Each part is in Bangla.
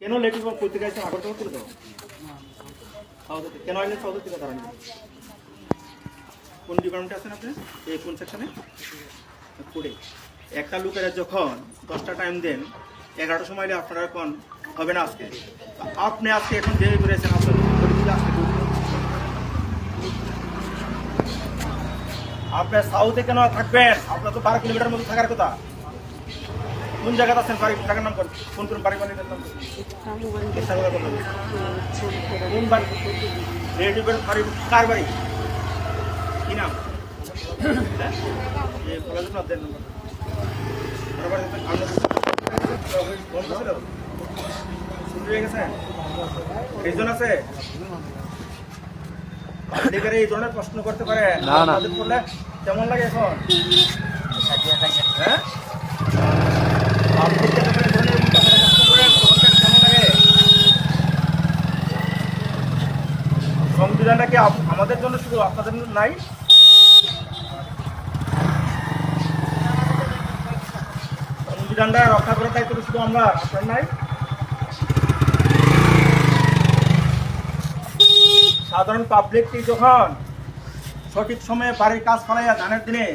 কেন লেট করতে গেছেন আগরতলা সাউথ থেকে কেন আইলেন সাউথ থেকে দাঁড়ান। কোন ডিপার্টমেন্টে আছেন আপনি? এই কোন সেকশনে কুড়ে। একটা লোকের যখন দশটা টাইম দেন, এগারোটার সময় এলে আপনারা এখন হবে না আজকে। আপনি আজকে এখন দেরি করেছেন আপনার আজকে সাউথে কেন থাকবেন? আপনার তো বারো কিলোমিটার মধ্যে থাকার কথা। কোন জায়গাতে আছেন? বাড়ি টাকার নাম করেন কোন কোন বাড়ি বাড়ির নাম। কোন বাড়ি? রেডিবেন বাড়ি কার বাড়ি? কি নাম? হ্যাঁ? হয়ে রিজন আছে? পাবলিকের এই ধরনের প্রশ্ন করতে পারে না, না। করলে কেমন লাগে এখন? হ্যাঁ পাবলিককে যখন এই ধরনের প্রশ্ন করেন, তখন কেমন লাগে সংবিধানটা কি আমাদের জন্য শুধু আপনাদের নাই? সংবিধানটা রক্ষা করার দায়িত্ব শুধু আমরা, আপনার নাই? সাধারণ পাবলিকটি যখন সঠিক সময়ে বাড়ির কাজ ফলাইয়া ধানের দিনে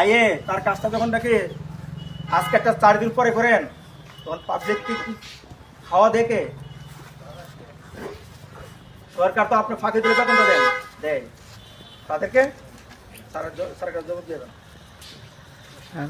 আইয়ে তার কাজটা যখন দেখে, আজকে একটা চার দিন পরে করেন, তখন পাবলিকটি খাওয়া দেখে সরকার তো আপনি ফাঁকি দিলে বেতন তো দেন। দেয় তাদেরকে সরকার জবাব দিয়ে দেন। হ্যাঁ,